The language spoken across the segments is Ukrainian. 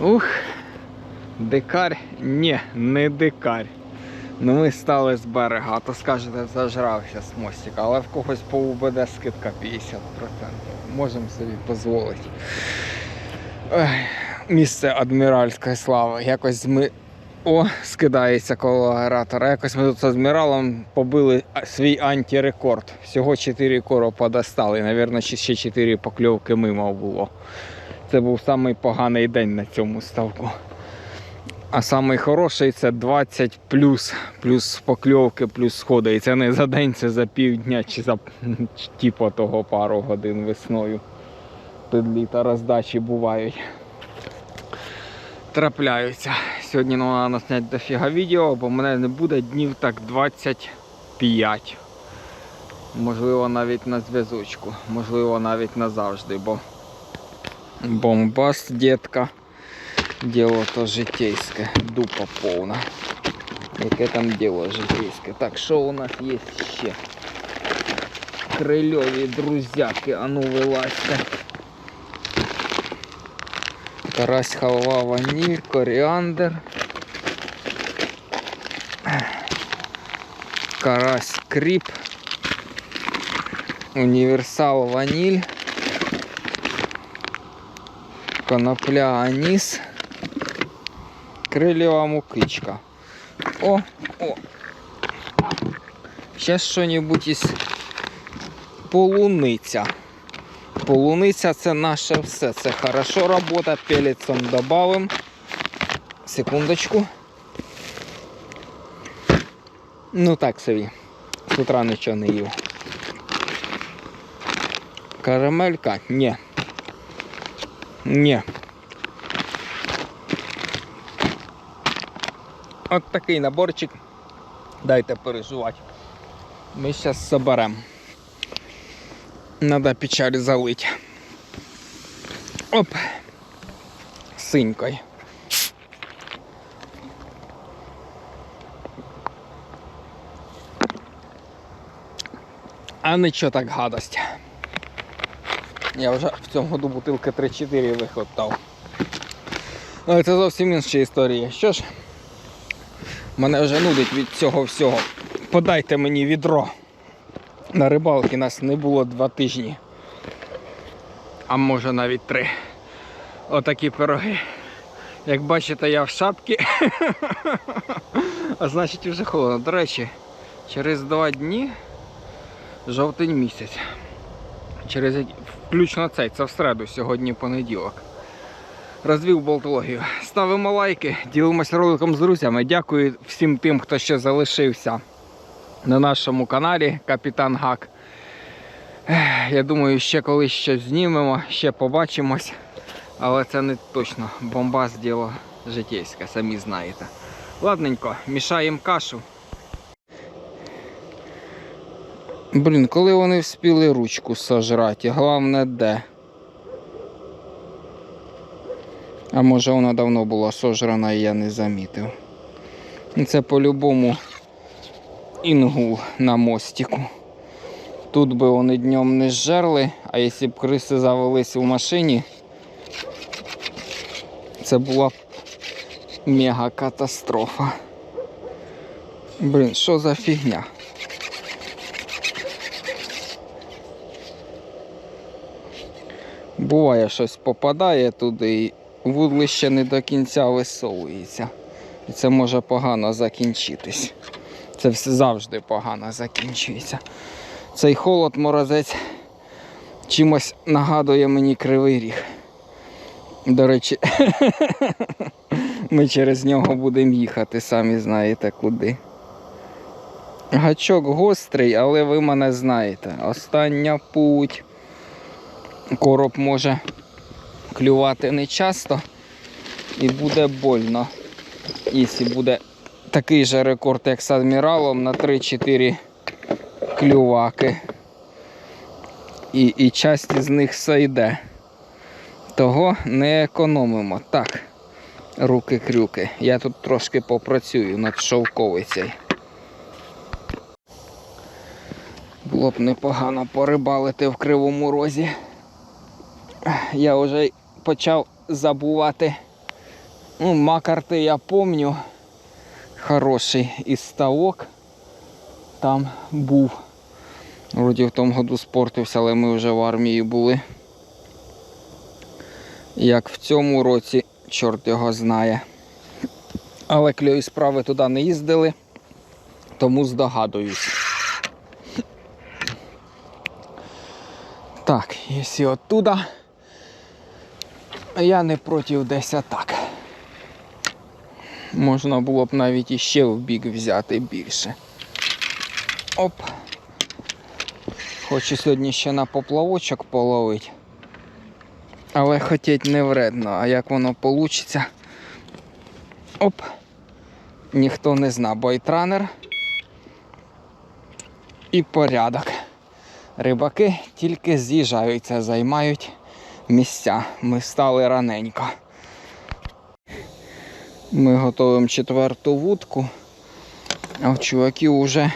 Ух, дикар? Ні, не дикар. Ну ми стали з берега, а то скажете, зажрався з мостика, але в когось по УБД скидка 50%. Можемо собі дозволити. Місце адміральської слави. Якось ми. О, скидається коло аератора. Якось ми тут з адміралом побили свій антирекорд. Всього 4 коропа достали. Навірно, ще 4 покльовки мимо було. Це був самий поганий день на цьому ставку. А самий хороший це 20 плюс, плюс покльовки, плюс сходи. І це не за день, це за півдня чи за типу того пару годин весною. Підліта роздачі бувають. Трапляються. Сьогодні ну, треба зняти дофіга відео, бо мене не буде днів так 25. Можливо, навіть на зв'язочку, можливо, навіть назавжди, бо бомбаст, дітка. Діло то житейське, дупа повна. Яке там діло житейське. Так, що у нас є ще? Крильові друзяки, а ну вилазьте. Карась халва, ваніль, коріандр. Карась кріп. Універсал ваніль. Конопля аніс. Крилева мукичка. О, о. Сейчас що-небудь із полуниця. Полуниця це наше все. Це хорошо робота. Пелецом добавим. Секундочку. Ну так собі. З утра нічого не їв. Карамелька? Ні. Ні. От такий наборчик. Дайте переживати. Ми зараз соберемо. Надо печаль залить. Оп. Синькою. А нічого так гадость. Я вже в цьому году бутилки 3-4 вихотав. Але це зовсім інша історія. Що ж, мене вже нудить від цього всього. Подайте мені відро. На рибалки нас не було два тижні. А може навіть три. Отакі пироги. Як бачите, я в шапці. а значить вже холодно. До речі, через два дні жовтень місяць. Через включно цей, це в середу, сьогодні понеділок. Розвів болтологію. Ставимо лайки, ділимося роликом з друзями. Дякую всім тим, хто ще залишився на нашому каналі Капітан Гак. Я думаю, ще колись щось знімемо, ще побачимось. Але це не точно. Бомбас діло житейське, самі знаєте. Ладненько, мішаємо кашу. Блін, коли вони вспіли ручку сожрати, головне де. А може вона давно була сожрана і я не замітив. Це по-любому інгул на мостику. Тут би вони днем не зжерли, а якщо б криси завелись у машині, це була б мега катастрофа. Блін, що за фігня? Буває, щось попадає туди і вудлище не до кінця висовується. І це може погано закінчитись. Це все завжди погано закінчується. Цей холод морозець чимось нагадує мені кривий ріг. До речі, ми через нього будемо їхати, самі знаєте куди. Гачок гострий, але ви мене знаєте. Остання путь. Короб може клювати не часто і буде больно. Якщо буде такий же рекорд, як з адміралом, на 3-4 клюваки. І, і часть з них сойде. Того не економимо. Так, руки-крюки. Я тут трошки попрацюю над шовковицею. Було б непогано порибалити в кривому розі. Я вже почав забувати Ну, Макарти я помню. Хороший і ставок там був. Вроді в тому году спортився, але ми вже в армії були. Як в цьому році, чорт його знає. Але кльові справи туди не їздили, тому здогадуюсь. Так, якщо оттуда, я не проти десь так. Можна було б навіть іще в бік взяти більше. Оп. Хочу сьогодні ще на поплавочок половити. Але хотіть не вредно, а як воно вийде. Оп. Ніхто не зна, бойтранер і порядок. Рибаки тільки з'їжджаються, займають місця. Ми стали раненько. Ми готуємо четверту вудку, а в чуваків вже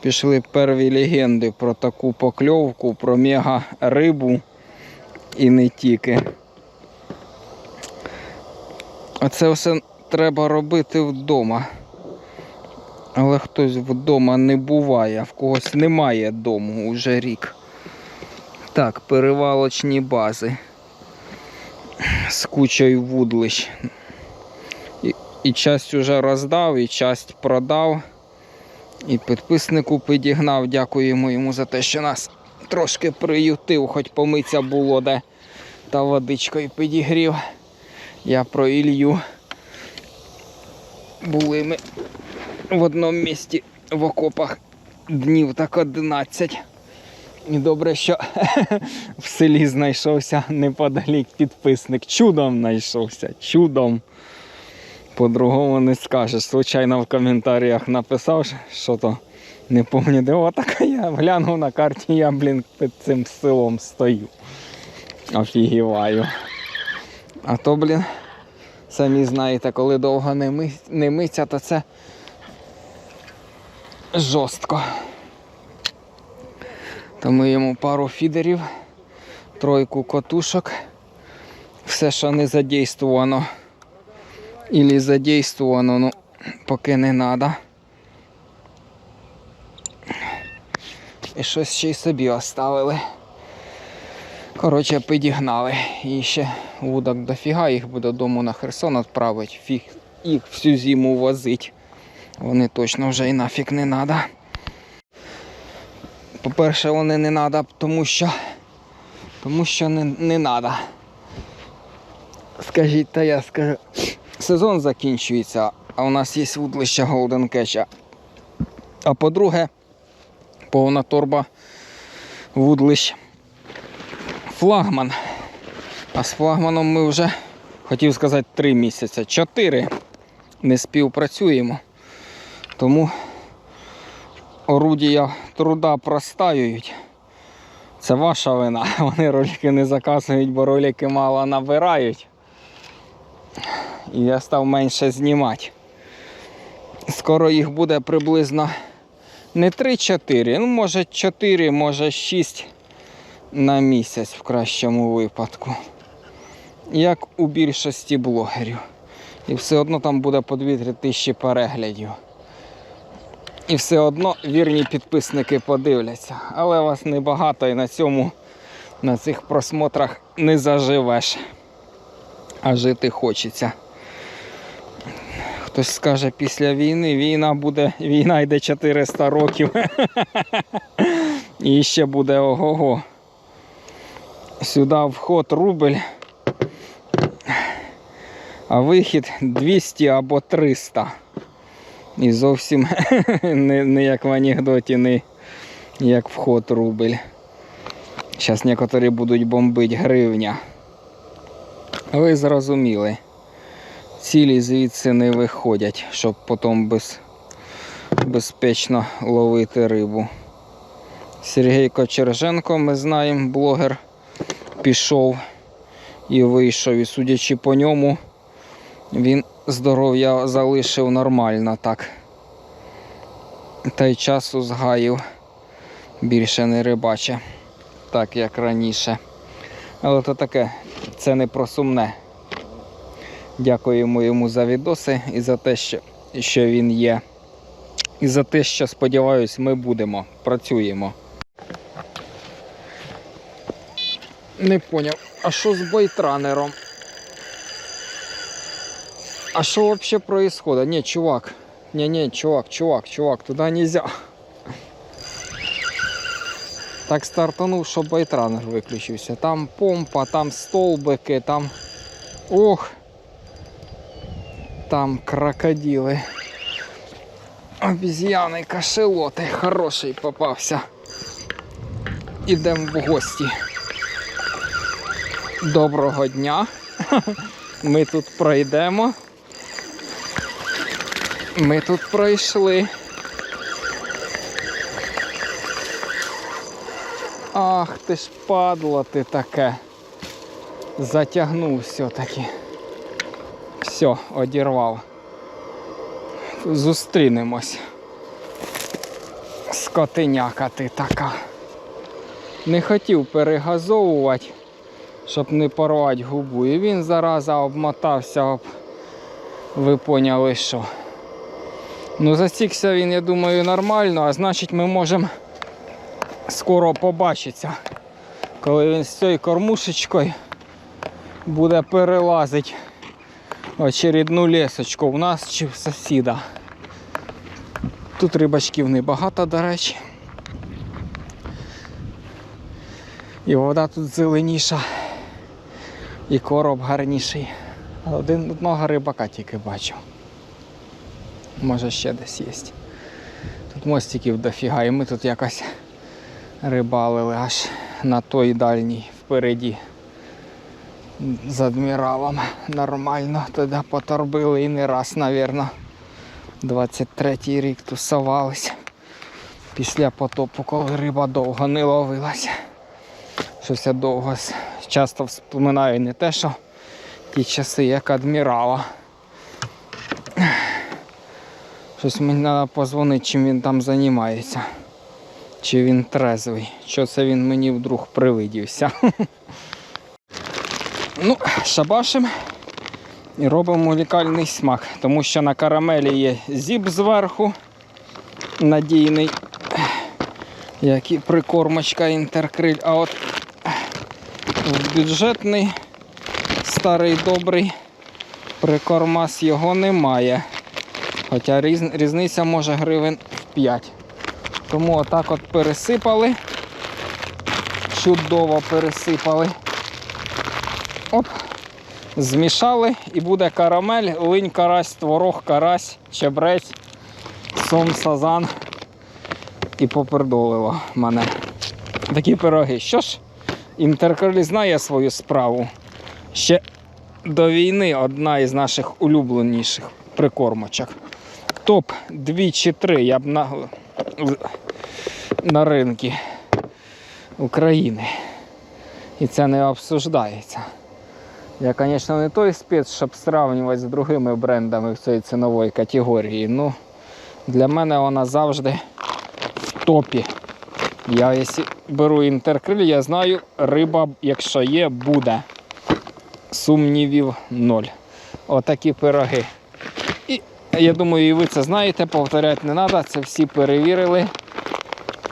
пішли перві легенди про таку покльовку, про мега рибу і не тільки. Оце все треба робити вдома. Але хтось вдома не буває, в когось немає дому уже рік. Так, перевалочні бази з кучою вудлищ. І, і часть уже роздав, і часть продав. І підписнику підігнав. Дякуємо йому за те, що нас трошки приютив, хоч помиться було де та водичкою підігрів. Я про Ілью. Були ми в одному місці в окопах днів так 11. І добре, що в селі знайшовся неподалік підписник. Чудом знайшовся, чудом. По-другому не скажеш. Случайно в коментарях написав, що то не пам'ятаю, де отака я глянув на карті, я, блін, під цим селом стою. Офігіваю. А то, блін, самі знаєте, коли довго не миться, то це жорстко. То ми йому пару фідерів, тройку котушок, все, що не задействовано. Ілі задействовано, ну поки не треба. І щось ще й собі оставили. Коротше, підігнали. І ще вудок дофіга, їх би додому на Херсон відправити. Фіг їх всю зиму возить. Вони точно вже і нафіг не треба. По-перше, вони не треба, тому що тому що не, не треба. Скажіть, та я скажу. Сезон закінчується, а у нас є вудлище Golden Catch. А по-друге, повна торба вудлищ флагман. А з флагманом ми вже, хотів сказати, три місяці, чотири не співпрацюємо. Тому орудія труда простаюють. Це ваша вина. Вони ролики не заказують, бо ролики мало набирають. І я став менше знімати. Скоро їх буде приблизно не 3-4, ну може 4, може 6 на місяць в кращому випадку. Як у більшості блогерів. І все одно там буде по 2-3 тисячі переглядів. І все одно вірні підписники подивляться. Але вас небагато і на цьому, на цих просмотрах не заживеш. А жити хочеться. Хтось скаже, після війни війна буде, війна йде 400 років. І ще буде ого-го. Сюди вход рубль, а вихід 200 або 300. І зовсім не, не як в анекдоті, не як вход рубль. Зараз некоторі будуть бомбити гривня. Ви зрозуміли. Цілі звідси не виходять, щоб потім без, безпечно ловити рибу. Сергій Кочерженко, ми знаємо, блогер пішов і вийшов. І судячи по ньому, він здоров'я залишив нормально так. Та й часу згаїв більше не рибаче, так як раніше. Але то таке, це не про сумне. Дякуємо йому за відоси і за те, що, що він є. І за те, що сподіваюсь, ми будемо, працюємо. Не поняв, а що з бойтранером? А що вообще происходит? Не, чувак. Не, не, чувак, чувак, чувак, туда нельзя. Так стартанув, що байтранер виключився. Там помпа, там столбики, там. Ох! Там крокодили. Обіз'яни, кашелоти. Хороший попався. Ідемо в гості. Доброго дня. Ми тут пройдемо. Ми тут пройшли. Ах ти ж падло ти таке. Затягнув все-таки. Все, одірвав. Зустрінемось. Скотиняка ти така. Не хотів перегазовувати, щоб не порвати губу. І він зараза обмотався об. Ви поняли що. Ну, засікся він, я думаю, нормально, а значить ми можемо скоро побачитися, коли він з цією кормушечкою буде перелазити очередну лісочку в нас чи в сусіда. Тут рибачків небагато, до речі. І вода тут зеленіша, і короб гарніший. Один одного рибака тільки бачу. Може ще десь є. Тут мостиків дофіга, і ми тут якось рибалили аж на той дальній впереді. З адміралом нормально туди поторбили і не раз, мабуть. 23-й рік тусувались. Після потопу, коли риба довго не ловилася. Щось я довго часто вспоминаю не те, що ті часи, як адмірала. Щось мені треба позвонити, чим він там займається. Чи він трезвий. Що це він мені вдруг привидівся. Ну, шабашим і робимо унікальний смак, тому що на карамелі є зіп зверху надійний, як і прикормочка інтеркриль. А от бюджетний старий добрий прикормас його немає. Хоча різниця може гривень в 5. Тому отак от пересипали. Чудово пересипали. Оп. Змішали і буде карамель, линь, карась, творог, карась, чебрець, сом, сазан і попердолило мене. Такі пироги. Що ж, інтеркрилі знає свою справу. Ще до війни одна із наших улюбленіших прикормочок. Топ 2 чи 3 я б на, на ринку України. І це не обсуждається. Я, звісно, не той спец, щоб сравнювати з другими брендами в цій цінової категорії. Ну, для мене вона завжди в топі. Я, якщо беру інтеркриль, я знаю, риба, якщо є, буде. Сумнівів ноль. Отакі пироги. Я думаю, і ви це знаєте, повторяти не треба, це всі перевірили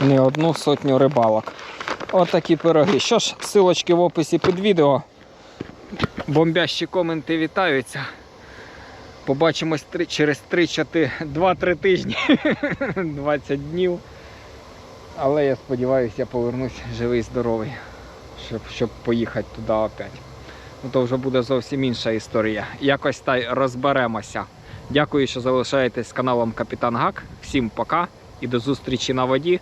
не одну сотню рибалок. Отакі пироги. Що ж, силочки в описі під відео. Бомбящі коменти вітаються. Побачимось три- через 2-3 тижні, 20 днів. Але я сподіваюся, я повернусь живий здоровий, щоб, щоб поїхати туди опять. Ну то вже буде зовсім інша історія. Якось та й розберемося. Дякую, що залишаєтесь з каналом Капітан Гак. Всім пока і до зустрічі на воді.